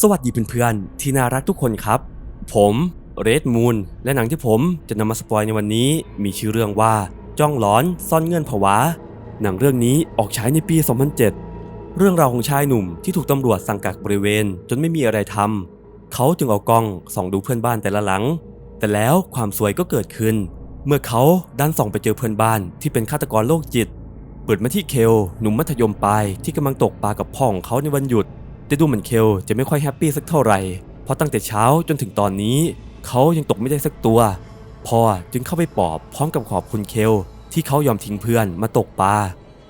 สวัสดีเพื่อนๆที่น่ารักทุกคนครับ ผมเรดมูนและหนังที่ผมจะนำมาสปอยในวันนี้ มีชื่อเรื่องว่า จ้องหลอนซ่อนเงื่อนผวา หนังเรื่องนี้ออกฉายในปี 2007 เรื่องราวของชายหนุ่มที่ถูกตำรวจสั่งกักบริเวณ จนไม่มีอะไรทำเขาจึงเอากล้องส่องดูเพื่อนบ้านแต่ละหลัง แต่แล้วความสวยก็เกิดขึ้น เมื่อเขาดันส่องไปเจอเพื่อนบ้านที่เป็นฆาตกรโรคจิต เปิดมาที่เคลหนุ่มมัธยมปลายที่กำลังตกปลากับพ่อของเขาในวันหยุด แต่ดูเหมือนเคลจะไม่ค่อยแฮปปี้สักเท่าไหร่ เพราะตั้งแต่เช้าจนถึงตอนนี้เขายังตกไม่ได้สักตัว พ่อจึงเข้าไปปอบพร้อมกับขอบคุณเคลที่เขายอมทิ้งเพื่อนมาตกปลา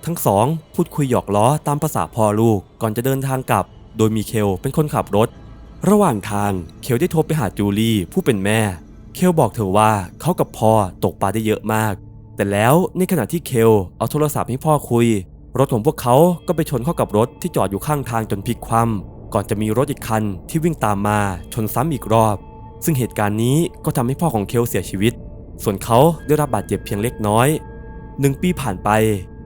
ทั้งสองพูดคุยหยอกล้อตามภาษาพ่อลูกก่อนจะเดินทางกลับ โดยมีเคลเป็นคนขับรถ ระหว่างทางเคลได้โทรไปหาจูลี่ผู้เป็นแม่ เคลบอกเธอว่าเขากับพ่อตกปลาได้เยอะมาก แต่แล้วในขณะที่เคลเอาโทรศัพท์ให้พ่อคุย รถของพวกเขาก็ไปชนเข้ากับรถที่จอดอยู่ข้างทางจนพลิกคว่ำก่อนจะมีรถอีกคันที่วิ่งตามมาชนซ้ำอีกรอบ ซึ่งเหตุการณ์นี้ก็ทำให้พ่อของเคลเสียชีวิต ส่วนเขาได้รับบาดเจ็บเพียงเล็กน้อยหนึ่งปีผ่านไป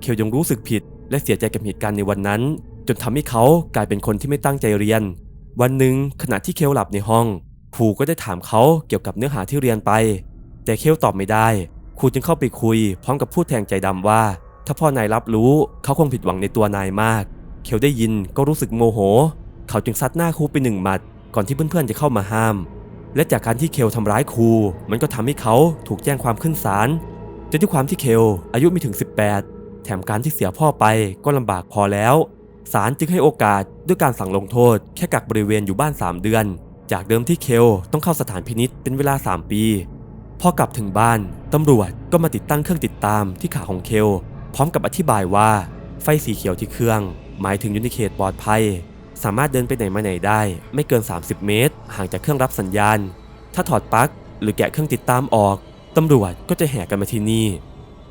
เคลยังรู้สึกผิด และเสียใจกับเหตุการณ์ในวันนั้น จนทำให้เขากลายเป็นคนที่ไม่ตั้งใจเรียน วันหนึ่งขณะที่เคลหลับในห้องครูก็ได้ถามเขาเกี่ยวกับเนื้อหาที่เรียนไป แต่เคลตอบไม่ได้ครูจึงเข้าไปคุยพร้อมกับพูดแทงใจดำว่า ถ้าพ่อนายรับรู้เขาคงผิดหวังในตัวนายมากเคลได้ยินก็รู้สึกโมโห เขาจึงซัดหน้าครูไปหนึ่งหมัด ก่อนที่เพื่อนๆจะเข้ามาห้าม และจากการที่เคลทำร้ายครู มันก็ทำให้เขาถูกแจ้งความขึ้นศาลแต่ด้วยความที่เคลอายุไม่ถึง 18 แถมการที่เสียพ่อไปก็ลำบากพอแล้วศาลจึงให้โอกาสด้วยการสั่งลงโทษ แค่กักบริเวณอยู่บ้าน 3 เดือน จากเดิมที่เคลต้องเข้าสถานพินิษเป็นเวลา 3 ปี พอกลับถึงบ้านตำรวจก็มาติดตั้งเครื่องติดตามที่ขาของเคล พร้อมกับอธิบายว่า ไฟสีเขียวที่เครื่อง หมายถึงอยู่ในเขตปลอดภัย สามารถเดินไปไหนมาไหนได้ ไม่เกิน 30 เมตร ห่างจากเครื่องรับสัญญาณ ถ้าถอดปลั๊กหรือแกะเครื่องติดตามออกตำรวจก็จะแห่กันมาที่นี่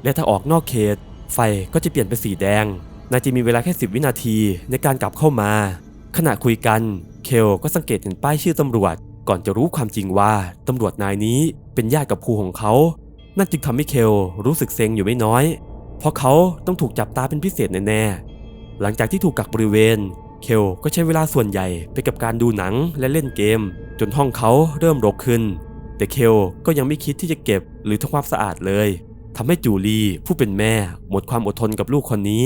และถ้าออกนอกเขต ไฟก็จะเปลี่ยนเป็นสีแดงนายจะมีเวลาแค่ 10 วินาทีในการกลับเข้ามา ขณะคุยกัน เคลก็สังเกตเห็นป้ายชื่อตำรวจ ก่อนจะรู้ความจริงว่าตำรวจนายนี้เป็นญาติกับครูของเขา นั่นจึงทำให้เคลรู้สึกเซ็งอยู่ไม่น้อย เพราะเขาต้องถูกจับตาเป็นพิเศษแน่ๆ หลังจากที่ถูกกักบริเวณ เคลก็ใช้เวลาส่วนใหญ่ไปกับการดูหนังและเล่นเกม จนห้องเขาเริ่มรกขึ้น แต่เคลก็ยังไม่คิดที่จะเก็บหรือทำความสะอาดเลยทำให้จูลีผู้เป็นแม่หมดความอดทนกับลูกคนนี้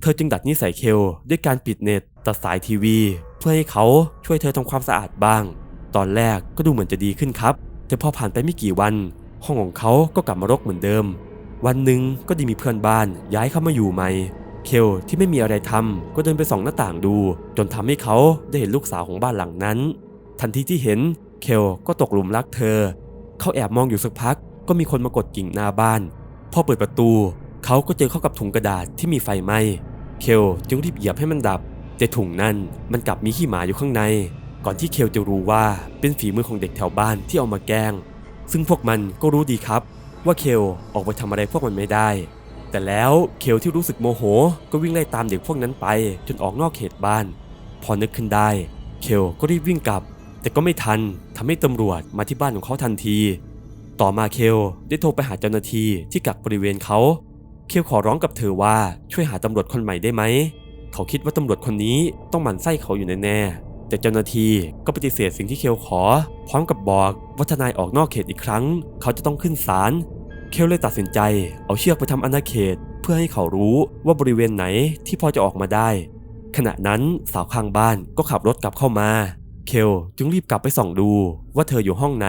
เธอจึงดัดนิสัยเคลด้วยการปิดเน็ตตัดสายทีวี เพื่อให้เขาช่วยเธอทำความสะอาดบ้าง ตอนแรกก็ดูเหมือนจะดีขึ้นครับ แต่พอผ่านไปไม่กี่วัน ห้องของเขาก็กลับมารกเหมือนเดิม วันหนึ่งก็ด้มีเพื่อนบ้านย้ายเข้ามาอยู่ใหม่ เคลที่ไม่มีอะไรทำก็เดินไปส่องหน้าต่างดู จนทำให้เขาได้เห็นลูกสาวของบ้านหลังนั้น ทันทีที่เห็นเคลก็ตกหลุมรักเธอ เขาแอบมองอยู่สักพัก ก็มีคนมากดกิ่งหน้าบ้าน พอเปิดประตู เขาก็เจอเข้ากับถุงกระดาษที่มีไฟไหม้เคลจึงรีบเหยียบให้มันดับ แต่ถุงนั้นมันกลับมีขี้หมาอยู่ข้างใน ก่อนที่เคลจะรู้ว่าเป็นฝีมือของเด็กแถวบ้านที่เอามาแกล้ง ซึ่งพวกมันก็รู้ดีครับ ว่าเคลออกไปทำอะไรพวกมันไม่ได้ แต่แล้วเคลที่รู้สึกโมโห ก็วิ่งไล่ตามเด็กพวกนั้นไปจนออกนอกเขตบ้าน พอนึกขึ้นได้ เคลก็รีบวิ่งกลับ แต่ก็ไม่ทันทำให้ตำรวจมาที่บ้านของเขาทันที ต่อมาเคลได้โทรไปหาเจ้าหน้าที่ที่กักบริเวณเขา เคลขอร้องกับเธอว่าช่วยหาตำรวจคนใหม่ได้ไหมเขาคิดว่าตำรวจคนนี้ต้องหมั่นไส้เขาอยู่แน่ๆแต่เจ้าหน้าที่ก็ปฏิเสธสิ่งที่เคลขอ พร้อมกับบอกว่าทนายออกนอกเขตอีกครั้ง เขาจะต้องขึ้นศาล เคลเลยตัดสินใจเอาเชือกไปทำอาณาเขต เพื่อให้เขารู้ว่าบริเวณไหนที่พอจะออกมาได้ ขณะนั้นสาวข้างบ้านก็ขับรถกลับเข้ามา เคลจึงรีบกลับไปส่องดูว่าเธออยู่ห้องไหน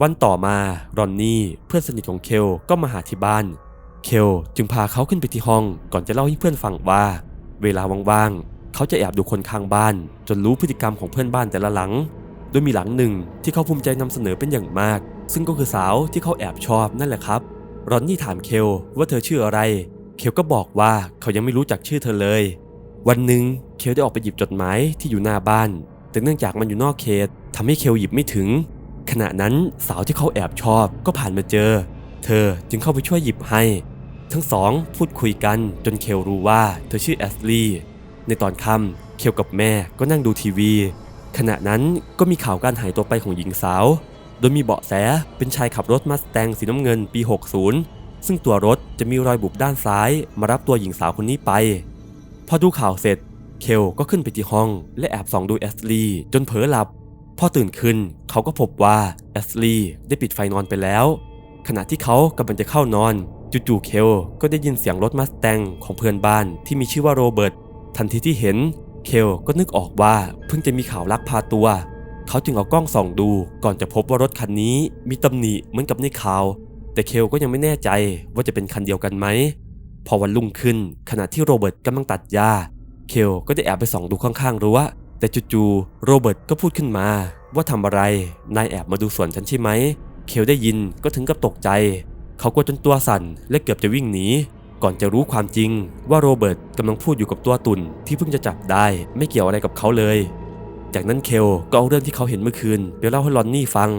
วันต่อมารอนนี่เพื่อนสนิทของเคลก็มาหาที่บ้าน เคลจึงพาเขาขึ้นไปที่ห้องก่อนจะเล่าให้เพื่อนฟังว่า เวลาว่างๆเขาจะแอบดูคนข้างบ้าน จนรู้พฤติกรรมของเพื่อนบ้านแต่ละหลัง โดยมีหลังหนึ่งที่เขาภูมิใจนำเสนอเป็นอย่างมาก ซึ่งก็คือสาวที่เขาแอบชอบนั่นแหละครับ รอนนี่ถามเคลว่าเธอชื่ออะไร เคลก็บอกว่าเขายังไม่รู้จักชื่อเธอเลย วันหนึ่งเคลได้ออกไปหยิบจดหมายที่อยู่หน้าบ้าน แต่เนื่องจากมันอยู่นอกเขตทำให้เคลหยิบไม่ถึง ขณะนั้นสาวที่เขาแอบชอบก็ผ่านมาเจอ เธอจึงเข้าไปช่วยหยิบให้ ทั้งสองพูดคุยกันจนเคลรู้ว่าเธอชื่อแอสลีย์ในตอนค่ำเคลกับแม่ก็นั่งดูทีวี ขณะนั้นก็มีข่าวการหายตัวไปของหญิงสาว โดยมีเบาะแสเป็นชายขับรถมาสแตงสีน้ำเงินปี 60 ซึ่งตัวรถจะมีรอยบุบด้านซ้ายมารับตัวหญิงสาวคนนี้ไป พอดูข่าวเสร็จ เคลก็ขึ้นไปที่ห้อง และแอบส่องดูแอสลีย์จนเผลอหลับ พอตื่นขึ้นเขาก็พบว่าแอสลีย์ได้ปิดไฟนอนไปแล้ว ขณะที่เขากำลังจะเข้านอน จู่ๆเคลก็ได้ยินเสียงรถมาสแตงของเพื่อนบ้านที่มีชื่อว่าโรเบิร์ตทันทีที่เห็น เคลก็นึกออกว่าเพิ่งจะมีข่าวลักพาตัว เขาจึงเอากล้องส่องดูก่อนจะพบว่ารถคันนี้มีตำหนิเหมือนกับในข่าว แต่เคลก็ยังไม่แน่ใจว่าจะเป็นคันเดียวกันไหม พอวันรุ่งขึ้นขณะที่โรเบิร์ตกำลังตัดหญ้าเคลก็ได้แอบไปส่องดูข้างๆรั้วแต่จู่ๆโรเบิร์ตก็พูดขึ้นมา ว่าทำอะไร นายแอบมาดูสวนฉันใช่ไหม เคลได้ยินก็ถึงกับตกใจ เขากลัวจนตัวสั่นและเกือบจะวิ่งหนีก่อนจะรู้ความจริงว่าโรเบิร์ตกำลังพูดอยู่กับตัวตุ่นที่เพิ่งจะจับได้ไม่เกี่ยวอะไรกับเขาเลย จากนั้นเคลก็เอาเรื่องที่เขาเห็นเมื่อคืนไปเล่าให้รอนนี่ฟัง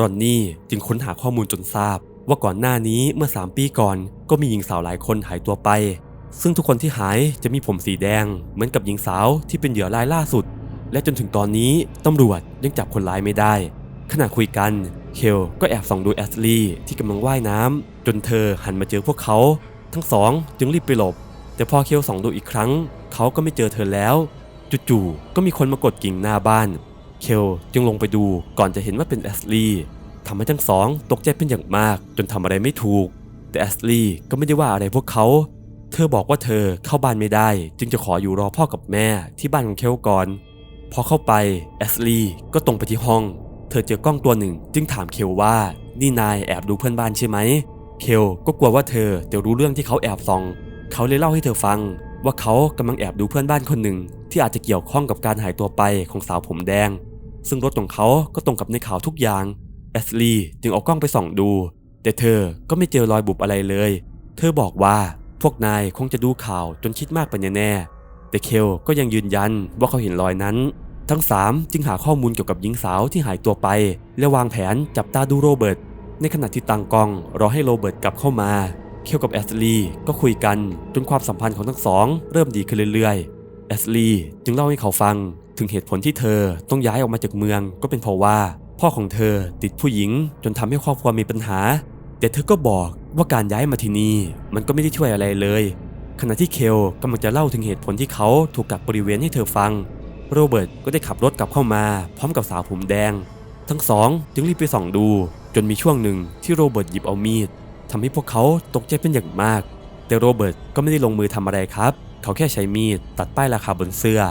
รอนนี่จึงค้นหาข้อมูลจนทราบ ว่าก่อนหน้านี้เมื่อ 3 ปีก่อนก็มีหญิงสาวหลายคนหายตัวไป ซึ่งทุกคนที่หายจะมีผมสีแดง เหมือนกับหญิงสาวที่เป็นเหยื่อรายล่าสุด และจนถึงตอนนี้ตำรวจยังจับคนร้ายไม่ได้ ขณะคุยกันเคลก็แอบส่องดูแอสลีย์ที่กำลังว่ายน้ำจนเธอหันมาเจอพวกเขา ทั้งสองจึงรีบไปหลบ แต่พอเคลส่องดูอีกครั้ง เขาก็ไม่เจอเธอแล้ว จู่ๆก็มีคนมากดกิ่งหน้าบ้าน เคลจึงลงไปดูก่อนจะเห็นว่าเป็นแอสลีย์ทำให้ทั้งสองตกใจเป็นอย่างมาก จนทำอะไรไม่ถูก แต่แอสลีย์ก็ไม่ได้ว่าอะไรพวกเขา เธอบอกว่าเธอเข้าบ้านไม่ได้ จึงจะขออยู่รอพ่อกับแม่ที่บ้านของเคลก่อนพอเข้าไปแอสลีย์ก็ตรงไปที่ห้อง เธอเจอกล้องตัวหนึ่ง จึงถามเคลว่านี่นายแอบดูเพื่อนบ้านใช่ไหม เคลก็กลัวว่าเธอจะรู้เรื่องที่เขาแอบส่อง เขาเลยเล่าให้เธอฟังว่าเขากำลังแอบดูเพื่อนบ้านคนหนึ่ง ที่อาจจะเกี่ยวข้องกับการหายตัวไปของสาวผมแดง ซึ่งรถของเขาก็ตรงกับในข่าวทุกอย่างแอสลีย์จึงเอากล้องไปส่องดู แต่เธอก็ไม่เจอรอยบุบอะไรเลย เธอบอกว่าพวกนายคงจะดูข่าวจนคิดมากไปแน่ๆแต่เคลก็ยังยืนยันว่าเขาเห็นรอยนั้น ทั้งสามจึงหาข้อมูลเกี่ยวกับหญิงสาวที่หายตัวไป และวางแผนจับตาดูโรเบิร์ตในขณะที่ตังกองรอให้โรเบิร์ตกลับเข้ามา เคลกับแอสลีย์ก็คุยกันจนความสัมพันธ์ของทั้งสองเริ่มดีขึ้นเรื่อยๆ แอสลีย์จึงเล่าให้เขาฟัง ถึงเหตุผลที่เธอต้องย้ายออกมาจากเมืองก็เป็นเพราะว่า พ่อของเธอติดผู้หญิงจนทำให้ครอบครัวมีปัญหา แต่เธอก็บอกว่าการย้ายมาที่นี่มันก็ไม่ได้ช่วยอะไรเลย ขณะที่เคลกำลังจะเล่าถึงเหตุผลที่เขาถูกกักบริเวณให้เธอฟัง โรเบิร์ตก็ได้ขับรถกลับเข้ามา พร้อมกับสาวผมแดง ทั้งสองจึงรีบไปส่องดู จนมีช่วงหนึ่งที่โรเบิร์ตหยิบเอามีดทำให้พวกเขาตกใจเป็นอย่างมาก แต่โรเบิร์ตก็ไม่ได้ลงมือทำอะไรครับ เขาแค่ใช้มีดตัดป้ายราคาบนเสื้อ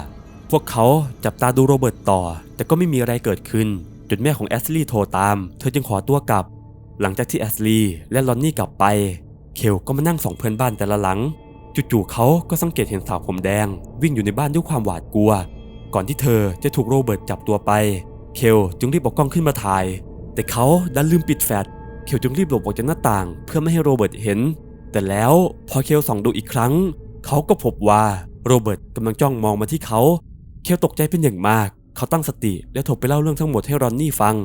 พวกเขาจับตาดูโรเบิร์ตต่อ แต่ก็ไม่มีอะไรเกิดขึ้นจนแม่ของแอสลีย์โทรตาม เธอจึงขอตัวกลับ หลังจากที่แอสลีย์และลอนนี่กลับไป เคลก็มานั่งสองเพื่อนบ้านแต่ละหลัง จู่ๆเขาก็สังเกตเห็นสาวผมแดง วิ่งอยู่ในบ้านด้วยความหวาดกลัว ก่อนที่เธอจะถูกโรเบิร์ตจับตัวไป เคลจึงรีบเอากล้องขึ้นมาถ่าย แต่เขาดันลืมปิดแฟลช เคลจึงรีบหลบออกจากหน้าต่าง เพื่อไม่ให้โรเบิร์ตเห็น แต่แล้วพอเคลส่องดูอีกครั้ง เขาก็พบว่าโรเบิร์ตกำลังจ้องมองมาที่เขา เคลตกใจเป็นอย่างมาก เขาตั้งสติและโทรไปเล่าเรื่องทั้งหมดให้รอนนี่ฟัง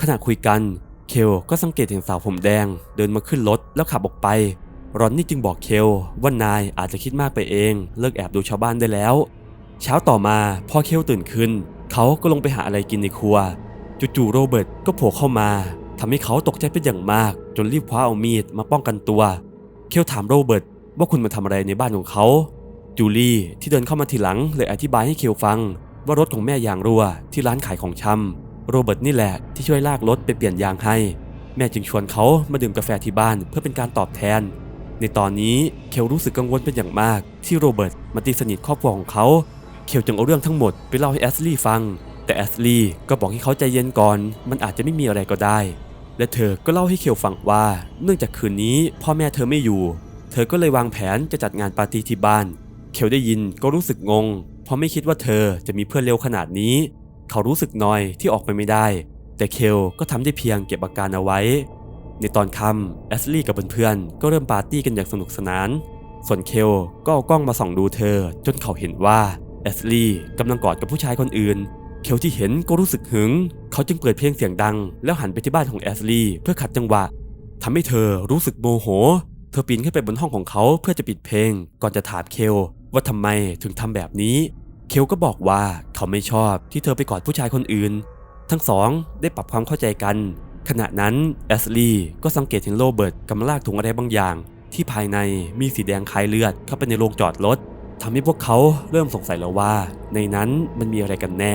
ขณะคุยกัน เคลก็สังเกตเห็นสาวผมแดง เดินมาขึ้นรถแล้วขับออกไป รอนนี่จึงบอกเคลว่านายอาจจะคิดมากไปเอง เลิกแอบดูชาวบ้านได้แล้ว เช้าต่อมาพอเคลตื่นขึ้น เขาก็ลงไปหาอะไรกินในครัว จู่ๆโรเบิร์ตก็โผล่เข้ามาทำให้เขาตกใจเป็นอย่างมาก จนรีบคว้าเอามีดมาป้องกันตัว เคลถามโรเบิร์ต ว่าคุณมาทำอะไรในบ้านของเขา จูลี่ที่เดินเข้ามาทีหลังเลยอธิบายให้เคลฟัง ว่ารถของแม่ยางรั่วที่ร้านขายของชำโรเบิร์ตนี่แหละที่ช่วยลากรถไปเปลี่ยนยางให้ แม่จึงชวนเขามาดื่มกาแฟที่บ้านเพื่อเป็นการตอบแทน ในตอนนี้เคลรู้สึกกังวลเป็นอย่างมาก ที่โรเบิร์ตมาตีสนิทครอบครัวของเขาเคลจึงเอาเรื่องทั้งหมดไปเล่าให้แอสลีย์ฟัง แต่แอสลีย์ก็บอกให้เขาใจเย็นก่อน มันอาจจะไม่มีอะไรก็ได้ และเธอก็เล่าให้เคลฟังว่า เนื่องจากคืนนี้พ่อแม่เธอไม่อยู่ เธอก็เลยวางแผนจะจัดงานปาร์ตี้ที่บ้าน เคลได้ยินก็รู้สึกงง เพราะไม่คิดว่าเธอจะมีเพื่อนเร็วขนาดนี้ เขารู้สึกน้อยที่ออกไปไม่ได้ แต่เคลก็ทำได้เพียงเก็บอาการเอาไว้ ในตอนค่ำแอสลีย์กับเพื่อนๆก็เริ่มปาร์ตี้กันอย่างสนุกสนาน ส่วนเคลก็เอากล้องมาส่องดูเธอ จนเขาเห็นว่าแอสลีย์กำลังกอดกับผู้ชายคนอื่น เคลที่เห็นก็รู้สึกหึง เขาจึงเปิดเพลงเสียงดัง แล้วหันไปที่บ้านของแอสลีย์เพื่อขัดจังหวะทำให้เธอรู้สึกโมโห เธอปีนขึ้นไปบนห้องของเขาเพื่อจะปิดเพลง ก่อนจะถามเคลว่าทำไมถึงทำแบบนี้ เคลก็บอกว่าเขาไม่ชอบที่เธอไปกอดผู้ชายคนอื่น ทั้งสองได้ปรับความเข้าใจกัน ขณะนั้นแอสลีย์ก็สังเกตเห็นโรเบิร์ตกำลังลากถุงอะไรบางอย่าง ที่ภายในมีสีแดงคล้ายเลือดเข้าไปในโรงจอดรถทำให้พวกเขาเริ่มสงสัยแล้วว่า ในนั้นมันมีอะไรกันแน่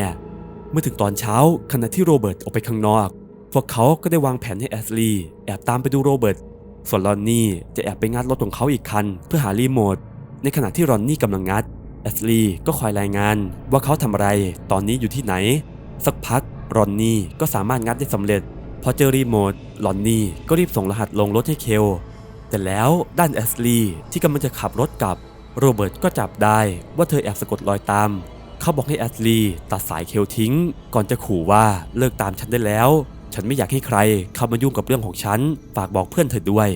เมื่อถึงตอนเช้าขณะที่โรเบิร์ตออกไปข้างนอก พวกเขาก็ได้วางแผนให้แอสลีย์แอบตามไปดูโรเบิร์ต ส่วนรอนนี่จะแอบไปงัดรถของเขาอีกคัน เพื่อหารีโมท ในขณะที่รอนนี่กำลังงัดแอสลีย์ก็คอยรายงานว่าเขาทำอะไร ตอนนี้อยู่ที่ไหน สักพักรอนนี่ก็สามารถงัดได้สำเร็จ พอเจอรีโมทรอนนี่ก็รีบส่งรหัสลงรถให้เคลแต่แล้วด้านแอสลีย์ที่กำลังจะขับรถกลับ โรเบิร์ตก็จับได้ว่าเธอแอบสะกดรอยตาม เขาบอกให้แอสลีย์ตัดสายเคลทิ้ง ก่อนจะขู่ว่าเลิกตามฉันได้แล้ว ฉันไม่อยากให้ใครเข้ามายุ่งกับเรื่องของฉัน ฝากบอกเพื่อนเธอด้วย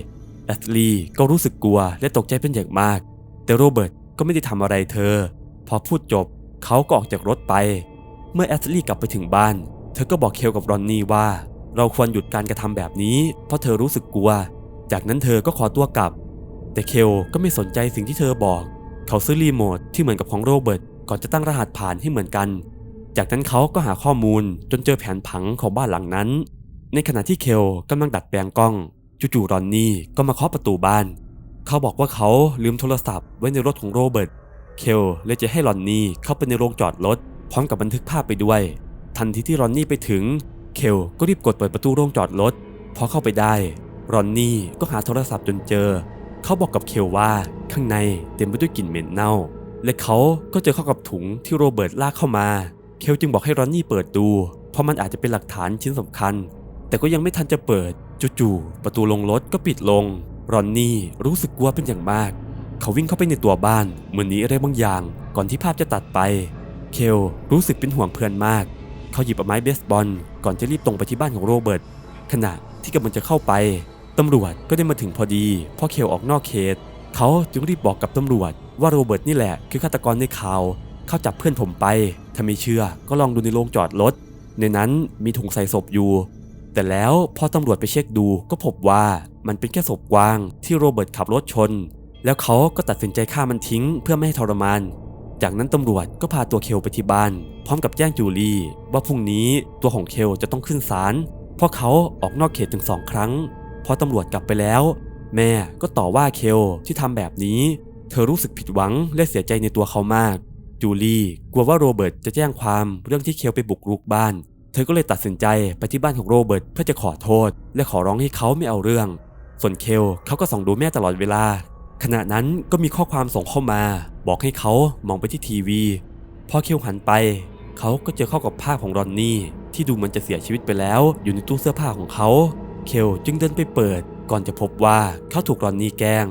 แอสลีย์ก็รู้สึกกลัวและตกใจเป็นอย่างมาก แต่โรเบิร์ตก็ไม่ได้ทำอะไรเธอ พอพูดจบเขาก็ออกจากรถไป เมื่อแอสลีย์กลับไปถึงบ้าน เธอก็บอกเคลกับรอนนี่ว่า เราควรหยุดการกระทำแบบนี้ เพราะเธอรู้สึกกลัว จากนั้นเธอก็ขอตัวกลับ แต่เคลก็ไม่สนใจสิ่งที่เธอบอก เขาซื้อรีโมทที่เหมือนกับของโรเบิร์ตก่อนจะตั้งรหัสผ่านให้เหมือนกัน จากนั้นเขาก็หาข้อมูลจนเจอแผนผังของบ้านหลังนั้น ในขณะที่เคลกำลังดัดแปลงกล้อง จู่ๆรอนนี่ก็มาเคาะประตูบ้าน เขาบอกว่าเขาลืมโทรศัพท์ไว้ในรถของโรเบิร์ต เคลเลยจะให้รอนนี่เข้าไปในโรงจอดรถพร้อมกับบันทึกภาพไปด้วย ทันทีที่รอนนี่ไปถึง เคลก็รีบกดเปิดประตูโรงจอดรถ พอเข้าไปได้ รอนนี่ก็หาโทรศัพท์จนเจอ เขาบอกกับเคลว่าข้างในเต็มไปด้วยกลิ่นเหม็นเน่า และเขาก็เจอเข้ากับถุงที่โรเบิร์ตลากเข้ามา เคลจึงบอกให้รอนนี่เปิดดู เพราะมันอาจจะเป็นหลักฐานชิ้นสำคัญ แต่ก็ยังไม่ทันจะเปิดจู่ๆประตูลงรถก็ปิดลง รอนนี่รู้สึกกลัวเป็นอย่างมาก เขาวิ่งเข้าไปในตัวบ้านเหมือนหนีอะไรบางอย่าง ก่อนที่ภาพจะตัดไป เคลรู้สึกเป็นห่วงเพื่อนมาก เขาหยิบไม้เบสบอล ก่อนจะรีบตรงไปที่บ้านของโรเบิร์ตขณะที่กำลังจะเข้าไปตำรวจก็ได้มาถึงพอดีเพราะเคลออกนอกเขต เขาจึงรีบบอกกับตำรวจว่าโรเบิร์ตนี่แหละคือฆาตกรในข่าว เข้าจับเพื่อนผมไป ถ้าไม่เชื่อก็ลองดูในโรงจอดรถ ในนั้นมีถุงใส่ศพอยู่ แต่แล้วพอตำรวจไปเช็คดูก็พบว่ามันเป็นแค่ศพกวางที่โรเบิร์ตขับรถชน แล้วเขาก็ตัดสินใจฆ่ามันทิ้งเพื่อไม่ให้ทรมาน จากนั้นตำรวจก็พาตัวเคลไปที่บ้าน พร้อมกับแจ้งจูลี่ว่าพรุ่งนี้ตัวของเคลจะต้องขึ้นศาล เพราะเขาออกนอกเขตถึงสองครั้ง พอตำรวจกลับไปแล้ว แม่ก็ต่อว่าเคลที่ทำแบบนี้ เธอรู้สึกผิดหวังและเสียใจในตัวเขามาก จูลี่กลัวว่าโรเบิร์ตจะแจ้งความเรื่องที่เคลไปบุกรุกบ้าน เธอก็เลยตัดสินใจไปที่บ้านของโรเบิร์ตเพื่อจะขอโทษ และขอร้องให้เขาไม่เอาเรื่อง ส่วนเคลเขาก็ส่องดูแม่ตลอดเวลา ขณะนั้นก็มีข้อความส่งเข้ามา บอกให้เขามองไปที่ทีวี พอเคลหันไป เขาก็เจอเข้ากับภาพของรอนนี่ที่ดูเหมือนจะเสียชีวิตไปแล้ว อยู่ในตู้เสื้อผ้าของเขา เคลจึงเดินไปเปิด ก่อนจะพบว่าเขาถูกรอนนี่แกล้ง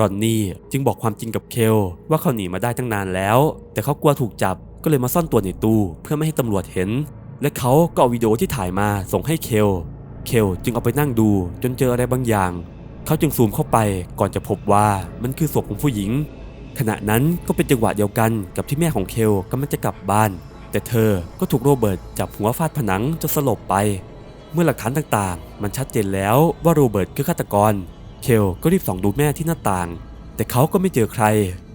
รอนนี่จึงบอกความจริงกับเคลว่าเขาหนีมาได้ตั้งนานแล้ว แต่เขากลัวถูกจับก็เลยมาซ่อนตัวในตู้เพื่อไม่ให้ตำรวจเห็น และเขาก็เอาวิดีโอที่ถ่ายมาส่งให้เคล เคลจึงเอาไปนั่งดูจนเจออะไรบางอย่าง เขาจึงซูมเข้าไปก่อนจะพบว่ามันคือศพของผู้หญิง ขณะนั้นก็เป็นจังหวะเดียวกันกับที่แม่ของเคลกำลังจะกลับบ้าน แต่เธอก็ถูกโรเบิร์ตจับหัวฟาดผนังจนสลบไป เมื่อหลักฐานต่างๆ มันชัดเจนแล้วว่าโรเบิร์ตคือฆาตกร เคลก็รีบส่องดูแม่ที่หน้าต่าง แต่เขาก็ไม่เจอใคร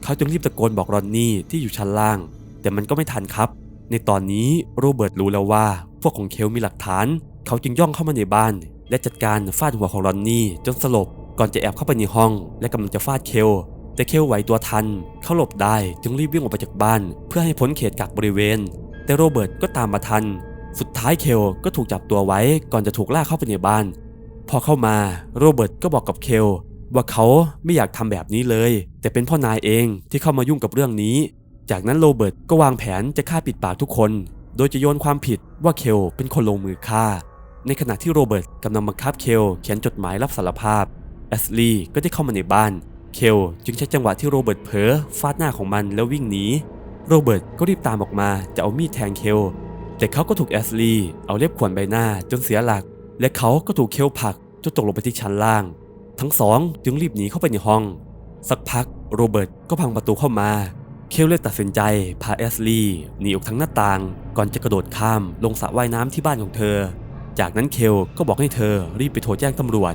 เขาจึงรีบตะโกนบอกรอนนี่ที่อยู่ชั้นล่าง แต่มันก็ไม่ทันครับ ในตอนนี้โรเบิร์ตรู้แล้วว่า พวกของเคลมีหลักฐาน เขาจึงย่องเข้ามาในบ้าน และจัดการฟาดหัวของรอนนี่จนสลบ ก่อนจะแอบเข้าไปในห้อง และกำลังจะฟาดเคลแต่เคลไหวตัวทัน เขาหลบได้จึงรีบวิ่งออกไปจากบ้าน เพื่อให้พ้นเขตกักบริเวณ แต่โรเบิร์ตก็ตามมาทัน สุดท้ายเคลก็ถูกจับตัวไว้ก่อนจะถูกลากเข้าไปในบ้าน พอเข้ามาโรเบิร์ตก็บอกกับเคลว่าเขาไม่อยากทำแบบนี้เลย แต่เป็นพ่อนายเองที่เข้ามายุ่งกับเรื่องนี้ จากนั้นโรเบิร์ตก็วางแผนจะฆ่าปิดปากทุกคน โดยจะโยนความผิดว่าเคลเป็นคนลงมือฆ่า ในขณะที่โรเบิร์ตกำลังบังคับเคลเขียนจดหมายรับสารภาพแอสลีย์ก็ได้เข้ามาในบ้าน เคลจึงใช้จังหวะที่โรเบิร์ตเผลอฟาดหน้าของมันแล้ววิ่งหนีโรเบิร์ตก็รีบตามออกมาจะเอามีดแทงเคลแต่เขาก็ถูกแอสลีย์เอาเล็บข่วนใบหน้าจนเสียหลัก และเขาก็ถูกเคลผลักจนตกลงไปที่ชั้นล่าง ทั้งสองจึงรีบหนีเข้าไปในห้อง สักพักโรเบิร์ตก็พังประตูเข้ามา เคลเลยตัดสินใจพาแอสลีย์หนีออกทางหน้าต่าง ก่อนจะกระโดดข้ามลงสระว่ายน้ำที่บ้านของเธอ จากนั้นเคลก็บอกให้เธอรีบไปโทรแจ้งตำรวจ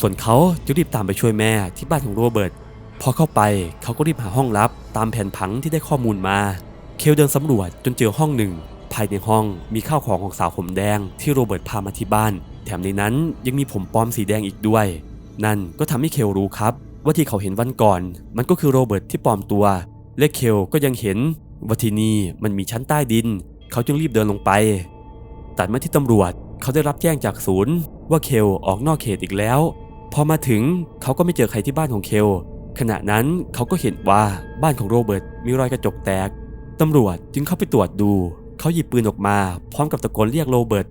ส่วนเขาจะรีบตามไปช่วยแม่ที่บ้านของโรเบิร์ต พอเข้าไปเขาก็รีบหาห้องลับตามแผนผังที่ได้ข้อมูลมา เคลเดินสำรวจจนเจอห้องหนึ่ง ภายในห้องมีข้าวของของสาวผมแดงที่โรเบิร์ตพามาที่บ้าน แถมในนั้นยังมีผมปลอมสีแดงอีกด้วย นั่นก็ทำให้เคลรู้ครับ ว่าที่เขาเห็นวันก่อน มันก็คือโรเบิร์ตที่ปลอมตัว และเคลก็ยังเห็นว่าที่นี่มันมีชั้นใต้ดิน เขาจึงรีบเดินลงไป ตัดมาที่ตำรวจเขาได้รับแจ้งจากศูนย์ ว่าเคลออกนอกเขตอีกแล้ว พอมาถึงเขาก็ไม่เจอใครที่บ้านของเคลขณะนั้นเขาก็เห็นว่าบ้านของโรเบิร์ตมีรอยกระจกแตก ตำรวจจึงเข้าไปตรวจดู เขาหยิบปืนออกมา พร้อมกับตะโกนเรียกโรเบิร์ต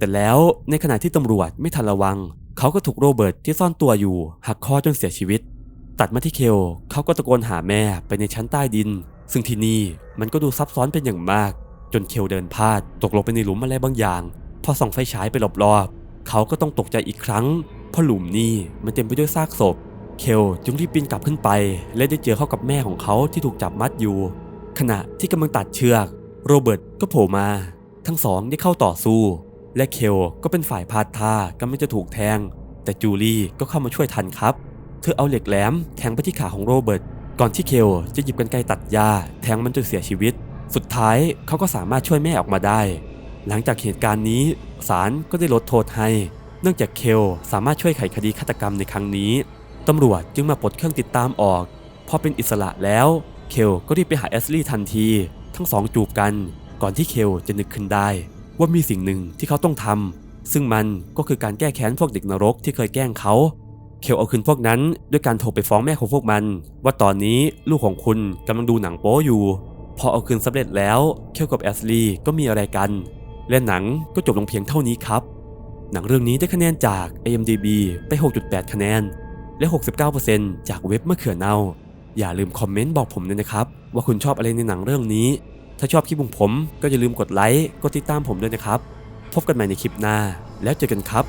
แต่แล้วในขณะที่ตำรวจไม่ทันระวัง เขาก็ถูกโรเบิร์ตที่ซ่อนตัวอยู่ หักคอจนเสียชีวิต ตัดมาที่เคลเขาก็ตะโกนหาแม่ไปในชั้นใต้ดิน ซึ่งที่นี่มันก็ดูซับซ้อนเป็นอย่างมาก จนเคลเดินพลาด ตกลงไปในหลุมอะไรบางอย่าง พอส่องไฟฉายไปรอบๆเขาก็ต้องตกใจอีกครั้งเพราะหลุมนี่มันเต็มไปด้วยซากศพ เคลจึงรีบปีนกลับขึ้นไป และได้เจอเข้ากับแม่ของเขาที่ถูกจับมัดอยู่ ขณะที่กำลังตัดเชือก โรเบิร์ตก็โผล่มา ทั้งสองได้เข้าต่อสู้ และเคลก็เป็นฝ่ายพลาดท่ากำลังจะถูกแทง แต่จูลี่ก็เข้ามาช่วยทันครับ เธอเอาเหล็กแหลมแทงไปที่ขาของโรเบิร์ตก่อนที่เคลจะหยิบกรรไกรตัดหญ้าแทงมันจนเสียชีวิต สุดท้ายเขาก็สามารถช่วยแม่ออกมาได้ หลังจากเหตุการณ์นี้ศาลก็ได้ลดโทษให้ เนื่องจากเคลสามารถช่วยไขคดีฆาตกรรมในครั้งนี้ตำรวจจึงมาปลดเครื่องติดตามออกพอเป็นอิสระแล้วเคลก็รีบไปหาแอสลี่ทันที ทั้งสองจูบกัน ก่อนที่เคลจะนึกขึ้นได้ ว่ามีสิ่งหนึ่งที่เขาต้องทำซึ่งมันก็คือการแก้แค้นพวกเด็กนรกที่เคยแกล้งเขาเคลเอาคืนพวกนั้นด้วยการโทรไปฟ้องแม่ของพวกมัน ว่าตอนนี้ลูกของคุณกำลังดูหนังโป๊อยู่ พอเอาคืนสำเร็จแล้วเคลกับแอสลีย์ก็มีอะไรกัน และหนังก็จบลงเพียงเท่านี้ครับ หนังเรื่องนี้ได้คะแนนจาก IMDb ไป 6.8 คะแนน และ 69%จากเว็บเมะเขื่อเน่าอย่าลืมคอมเมนต์บอกผมด้วยนะครับ ว่าคุณชอบอะไรในหนังเรื่องนี้ ถ้าชอบคลิปของผมก็อย่าลืมกดไลค์ กดติดตามผมด้วยนะครับ พบกันใหม่ในคลิปหน้า แล้วเจอกันครับ